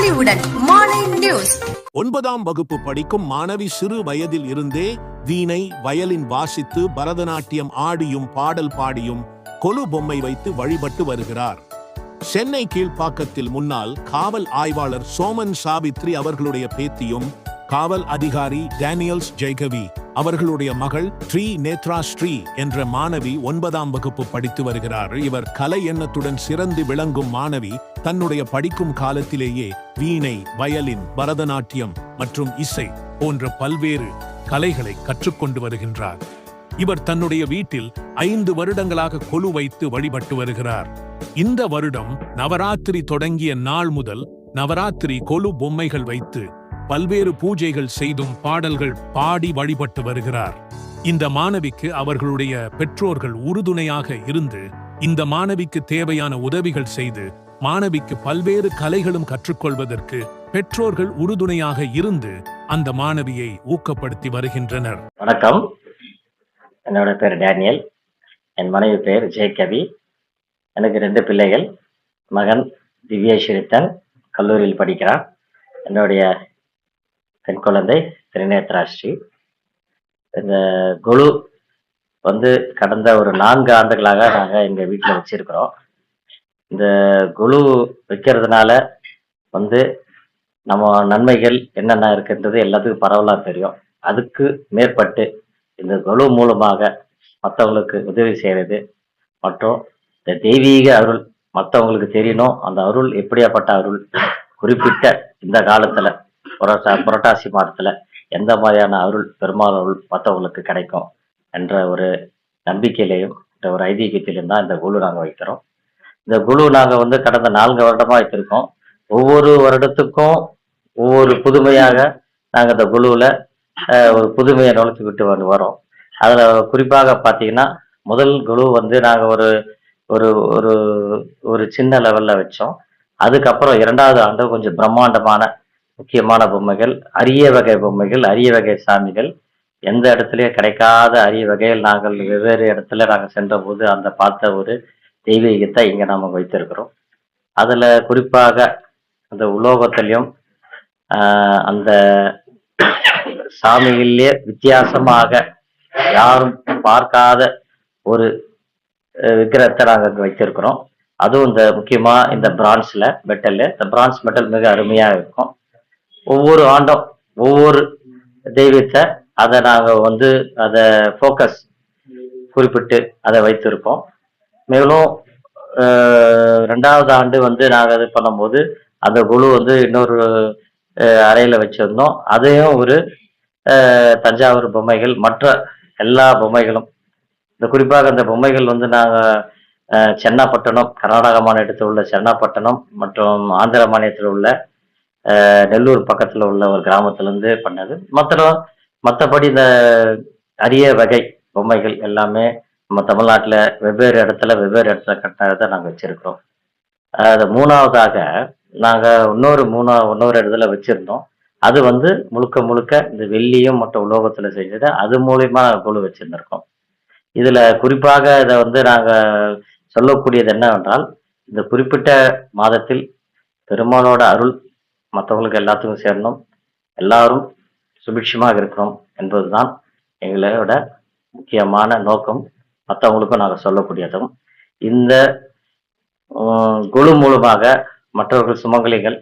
News. ஒன்பதாம் வகுப்பு படிக்கும் மாணவி சிறு வயதில் இருந்தே வீணை வயலின் வாசித்து பரதநாட்டியம் ஆடியும் பாடல் பாடியும் கொலு பொம்மை வைத்து வழிபட்டு வருகிறார். சென்னை கீழ்ப்பாக்கத்தில் முன்னால் காவல் ஆய்வாளர் சோமன் சாவித்ரி அவர்களுடைய பேத்தியும் காவல் அதிகாரி டேனியல்ஸ் ஜெய்கவி அவர்களுடைய மகள் ஸ்ரீ நேத்ரா ஸ்ரீ என்ற மாணவி ஒன்பதாம் வகுப்பு படித்து வருகிறார். இவர் கலை எண்ணத்துடன் சிறந்து விளங்கும் மாணவி தன்னுடைய படிக்கும் காலத்திலேயே வீணை வயலின் பரதநாட்டியம் மற்றும் இசை போன்ற பல்வேறு கலைகளை கற்றுக்கொண்டு வருகின்றார். இவர் தன்னுடைய வீட்டில் ஐந்து வருடங்களாக கொலு வைத்து வழிபட்டு வருகிறார். இந்த வருடம் நவராத்திரி தொடங்கிய நாள் முதல் நவராத்திரி கொலு பொம்மைகள் வைத்து பல்வேறு பூஜைகள் செய்தும் பாடல்கள் பாடி வழிபட்டு வருகிறார். இந்த மாணவிக்கு அவர்களுடைய பெற்றோர்கள் உறுதுணையாக இருந்து இந்த மாணவிக்கு தேவையான உதவிகள் செய்து மாணவிக்கு பல்வேறு கலைகளும் கற்றுக்கொள்வதற்கு பெற்றோர்கள் உறுதுணையாக இருந்து அந்த மாணவியை ஊக்கப்படுத்தி வருகின்றனர். வணக்கம். என்னோட பேர் டேனியல். என் மனைவி பேர் ஜெயகவி எனக்கு ரெண்டு பிள்ளைகள். மகன் திவ்யேஸ்வரித்தன் கல்லூரியில் படிக்கிறான். என்னுடைய பெண் குழந்தை திரிநேத்ராஸ்ரீ இந்த குழு வந்து கடந்த ஒரு நான்கு ஆண்டுகளாக நாங்கள் எங்கள் வீட்டில் வச்சிருக்கிறோம். இந்த குழு வைக்கிறதுனால வந்து நம்ம நன்மைகள் என்னென்ன இருக்குன்றது எல்லாத்துக்கும் பரவலாக தெரியும். அதுக்கு மேற்பட்டு இந்த குழு மூலமாக மற்றவங்களுக்கு உதவி செய்கிறது மற்றும் இந்த தெய்வீக அருள் மற்றவங்களுக்கு தெரியணும். அந்த அருள் எப்படியாப்பட்ட அருள்? குறிப்பிட்ட இந்த காலத்தில் புரட்டா புரட்டாசி மாதத்தில் எந்த மாதிரியான அருள் பெருமாள் அருள் மற்றவங்களுக்கு கிடைக்கும் என்ற ஒரு நம்பிக்கையிலையும் என்ற ஒரு ஐதீகத்திலையும் தான் இந்த குழு நாங்கள் வைக்கிறோம். இந்த குழு நாங்கள் வந்து கடந்த நான்கு வருடமாக வைத்திருக்கோம். ஒவ்வொரு வருடத்துக்கும் ஒவ்வொரு புதுமையாக நாங்கள் இந்த குழுவில் ஒரு புதுமையை நுழைச்சிக்கிட்டு வந்து வரோம். அதில் குறிப்பாக பார்த்தீங்கன்னா முதல் குழு வந்து நாங்கள் ஒரு ஒரு ஒரு ஒரு சின்ன லெவலில் வச்சோம். அதுக்கப்புறம் இரண்டாவது ஆண்டு கொஞ்சம் பிரம்மாண்டமான முக்கியமான பொம்மைகள் அரிய வகை பொம்மைகள் அரிய வகை சாமிகள். எந்த இடத்துலயும் கிடைக்காத அரிய வகையில் நாங்கள் வெவ்வேறு இடத்துல நாங்கள் சென்றபோது அந்த பார்த்த ஒரு தெய்வீகத்தை இங்கே நாம் வைத்திருக்கிறோம். அதில் குறிப்பாக அந்த உலோகத்திலையும் அந்த சாமிகளிலே வித்தியாசமாக யாரும் பார்க்காத ஒரு விக்கிரகத்தை நாங்கள் இங்கே வைத்திருக்கிறோம். அதுவும் இந்த முக்கியமா இந்த பிரான்ஸ்ல மெட்டல் இந்த பிரான்ஸ் மெட்டல் மிக அருமையா இருக்கும். ஒவ்வொரு ஆண்டும் ஒவ்வொரு தெய்வத்தை அதை நாங்கள் வந்து அதை ஃபோக்கஸ் குறிப்பிட்டு அதை வைத்திருப்போம். மேலும் ரெண்டாவது ஆண்டு வந்து நாங்கள் இது பண்ணும்போது அந்த குழு வந்து இன்னொரு அறையில் வச்சுருந்தோம். வச்சிருந்தோம் அதையும் ஒரு தஞ்சாவூர் பொம்மைகள் மற்ற எல்லா பொம்மைகளும். இந்த குறிப்பாக அந்த பொம்மைகள் வந்து நாங்கள் சென்னாப்பட்டணம் கர்நாடக மாநிலத்தில் உள்ள சென்னாப்பட்டணம் மற்றும் ஆந்திர மாநிலத்தில் உள்ள நெல்லூர் பக்கத்தில் உள்ள ஒரு கிராமத்திலேருந்து பண்ணது. மற்ற மற்றபடி இந்த அரிய வகை பொம்மைகள் எல்லாமே நம்ம தமிழ்நாட்டில் வெவ்வேறு இடத்துல வெவ்வேறு இடத்துல கட்டினதை நாங்கள் வச்சுருக்கிறோம். அது மூணாவதாக நாங்கள் இன்னொரு மூணா இன்னொரு இடத்துல வச்சுருந்தோம். அது வந்து முழுக்க முழுக்க இந்த வெள்ளியும் மற்ற உலோகத்தில் செஞ்சது. அது மூலயமா நாங்கள் குழு வச்சுருந்துருக்கோம். இதில் குறிப்பாக இதை வந்து நாங்கள் சொல்லக்கூடியது என்னவென்றால் இந்த குறிப்பிட்ட மாதத்தில் பெருமானோட அருள் மற்றவங்களுக்கு எல்லாத்துக்கும் சேரணும். எல்லாரும் சுபிட்சமாக இருக்கணும் என்பதுதான் எங்களோட முக்கியமான நோக்கம். மற்றவங்களுக்கும் நாங்கள் சொல்லக்கூடியதும். இந்த குழு மூலமாக மற்றவர்கள் சுமங்கலிகள்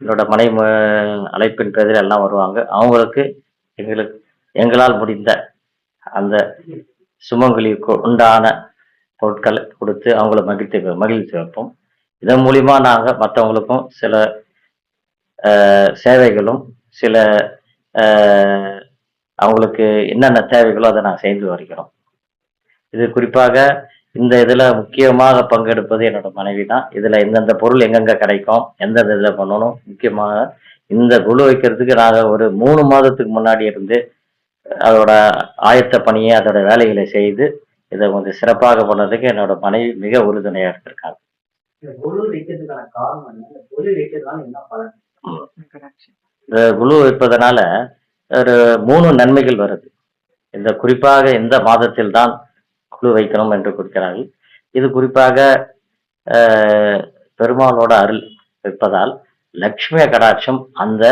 என்னோட மனை அழைப்பின் பேரில் எல்லாம் வருவாங்க. அவங்களுக்கு எங்களுக்கு எங்களால் முடிந்த அந்த சுமங்கலிக்கு உண்டான பொருட்களை கொடுத்து அவங்கள மகிழ்த்து மகிழ்ச்சி வைப்போம். இதன் மூலிமா நாங்கள் மற்றவங்களுக்கும் சில சேவைகளும் சில அவங்களுக்கு என்னென்ன தேவைகளோ அதை நான் செய்து வருகிறோம். இது குறிப்பாக இந்த இதில் முக்கியமாக பங்கெடுப்பது என்னோட மனைவி தான். இதில் எந்தெந்த பொருள் எங்கெங்கே கிடைக்கும் எந்தெந்த இதில் பண்ணணும் முக்கியமாக இந்த குழு வைக்கிறதுக்கு நாங்கள் ஒரு மூணு மாதத்துக்கு முன்னாடி இருந்து அதோட ஆயத்த பணியை அதோட வேலைகளை செய்து இதை கொஞ்சம் சிறப்பாக பண்ணதுக்கு என்னோட மனைவி மிக உறுதுணையாக இருந்திருக்காங்க. குழு வைப்பதனால ஒரு மூணு நன்மைகள் வருது. இந்த குறிப்பாக இந்த மாதத்தில் தான் குழு வைக்கணும் என்று குறிக்கிறார்கள் இது குறிப்பாக பெருமாளோட அருள் வைப்பதால் லக்ஷ்மி கடாட்சம் அந்த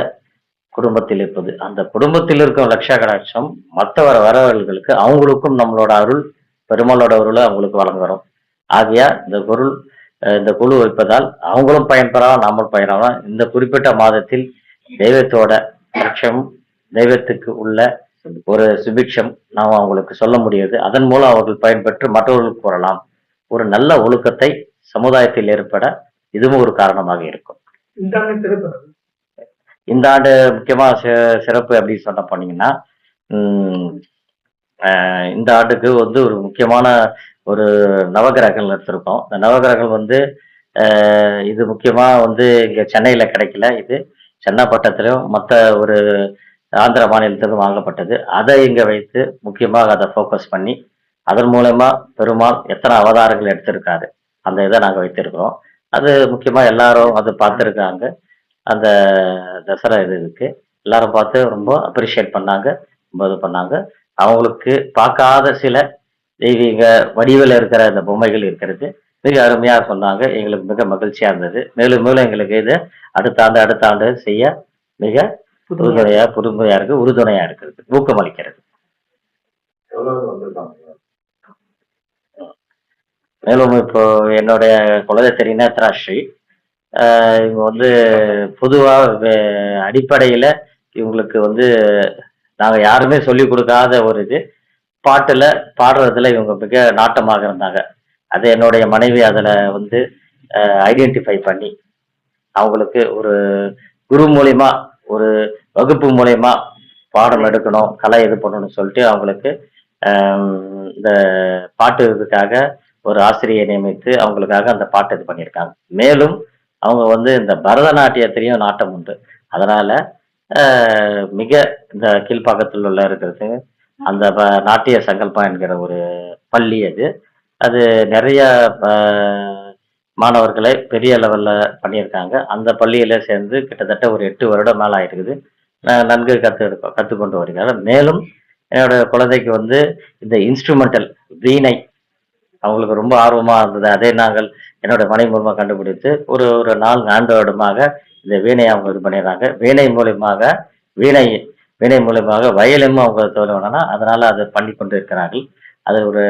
குடும்பத்தில் இருப்பது. அந்த குடும்பத்தில் இருக்கும் லட்ச கடாட்சம் மற்ற வர வரவர்களுக்கு அவங்களுக்கும் நம்மளோட அருள் பெருமாளோட அருளை அவங்களுக்கு வழங்குறோம் ஆகையா இந்த பொருள் இந்த குழு வைப்பதால் அவங்களும் பயன்பெறலாம் நாமளும் பயன்பெறலாம் இந்த குறிப்பிட்ட மாதத்தில் தெய்வத்தோட லட்சம் தெய்வத்துக்கு உள்ள ஒரு சுபிக்ஷம் நாம் அவங்களுக்கு சொல்ல முடியாது. அதன் மூலம் அவர்கள் பயன்பெற்று மற்றவர்களுக்கு கூறலாம். ஒரு நல்ல ஒழுக்கத்தை சமுதாயத்தில் ஏற்பட இதுவும் ஒரு காரணமாக இருக்கும். இந்த ஆண்டு சி- சிறப்பு அப்படின்னு சொன்ன போனீங்கன்னா இந்த ஆண்டுக்கு வந்து ஒரு முக்கியமான ஒரு நவகிரகங்கள் எடுத்திருக்கோம். இந்த நவகிரகங்கள் வந்து இது முக்கியமாக வந்து இங்கே சென்னையில் கிடைக்கல. இது சென்னப்பட்டத்திலும் மற்ற ஒரு ஆந்திர மாநிலத்திலும் வாங்கப்பட்டது. அதை இங்கே வைத்து முக்கியமாக அதை ஃபோக்கஸ் பண்ணி அதன் மூலயமா பெருமாள் எத்தனை அவதாரங்கள் எடுத்திருக்காரு அந்த இதை நாங்கள் வைத்திருக்கிறோம். அது முக்கியமாக எல்லாரும் அது பார்த்துருக்காங்க. அந்த தசரா இது இருக்குது எல்லாரும் பார்த்து ரொம்ப அப்ரிஷியேட் பண்ணாங்க ரொம்ப இது பண்ணாங்க. அவங்களுக்கு பார்க்காத சில தெய்வீக வடிவில் இருக்கிற அந்த பொம்மைகள் இருக்கிறது. மிக அருமையாக சொன்னாங்க. எங்களுக்கு மிக மகிழ்ச்சியாக இருந்தது. மேலும் மேலும் எங்களுக்கு இது அடுத்த ஆண்டு அடுத்த ஆண்டு செய்ய மிக உறுதுணையா புதுமையா இருக்கு உறுதுணையா இருக்கிறது. ஊக்கமளிக்கிறது மேலும் இப்போ என்னுடைய குலதெய்வ நேத்ராஸ்ரீ ஆஹ் இவங்க வந்து பொதுவாக அடிப்படையில் இவங்களுக்கு வந்து நாங்கள் யாருமே சொல்லி கொடுக்காத ஒரு இது. பாட்டில் பாடுறதுல இவங்க மிக நாட்டமாக இருந்தாங்க. அது என்னுடைய மனைவி அதில் வந்து ஐடென்டிஃபை பண்ணி அவங்களுக்கு ஒரு குரு மூலியமா ஒரு வகுப்பு மூலியமா பாடம் எடுக்கணும் கலை இது பண்ணணும்னு சொல்லிட்டு அவங்களுக்கு இந்த பாட்டு இதுக்காக ஒரு ஆசிரியை நியமித்து அவங்களுக்காக அந்த பாட்டு இது பண்ணியிருக்காங்க. மேலும் அவங்க வந்து இந்த பரதநாட்டியத்திலையும் நாட்டம் உண்டு. அதனால மிக இந்த கீழ்ப்பாக்கத்தில் உள்ள இருக்கிறது அந்த ப- நாட்டிய சங்கல்பா என்கிற ஒரு பள்ளி அது. அது நிறைய மாணவர்களை பெரிய லெவல்ல பண்ணியிருக்காங்க. அந்த பள்ளியில சேர்ந்து கிட்டத்தட்ட ஒரு எட்டு வருடம் மேல ஆயிருக்குது. நான் நன்கு கத்து கற்றுக்கொண்டு வருகிறார். மேலும் என்னோட குழந்தைக்கு வந்து இந்த இன்ஸ்ட்ருமெண்டல் வீணை அவங்களுக்கு ரொம்ப ஆர்வமா இருந்தது. அதை நாங்கள் என்னோட மனைவி மூலமா கண்டுபிடித்து ஒரு ஒரு நான்கு வருடமாக இந்த வீணையை அவங்க இது பண்ணிடுறாங்க. வீணை மூலியமாக வீணை வினை மூலமாக வயலும் அவங்க தோணுனா அதனால அதை பண்ணி கொண்டு இருக்கிறார்கள் அது ஒரு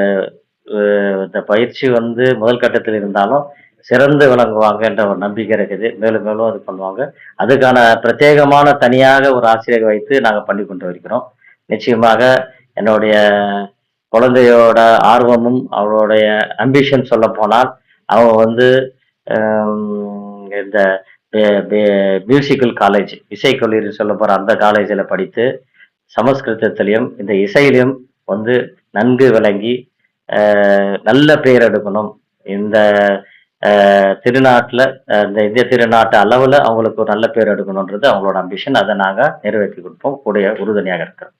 இந்த பயிற்சி வந்து முதல் கட்டத்தில் இருந்தாலும் சிறந்து விளங்குவாங்க என்ற ஒரு நம்பிக்கை இருக்குது. மேலும் மேலும் அது பண்ணுவாங்க. அதுக்கான பிரத்யேகமான தனியாக ஒரு ஆசிரியர் வைத்து நாங்கள் பண்ணி கொண்டு வருகிறோம் நிச்சயமாக என்னுடைய குழந்தையோட ஆர்வமும் அவளுடைய அம்பிஷன் சொல்ல போனால் அவங்க வந்து இந்த மியூசிக்கல் காலேஜ் இசைக்கல்லூரி சொல்ல போற அந்த காலேஜில் படித்து சமஸ்கிருதத்திலையும் இந்த இசையிலையும் வந்து நன்கு விளங்கி நல்ல பெயர் எடுக்கணும். இந்த திருநாட்டில் இந்த இந்திய திருநாட்டு அளவில் அவங்களுக்கு ஒரு நல்ல பேர் எடுக்கணுன்றது அவங்களோட அம்பிஷன் அதை நாங்கள் நிறைவேற்றி கொடுப்போம். கூடிய உறுதுணையாக இருக்கிறோம்.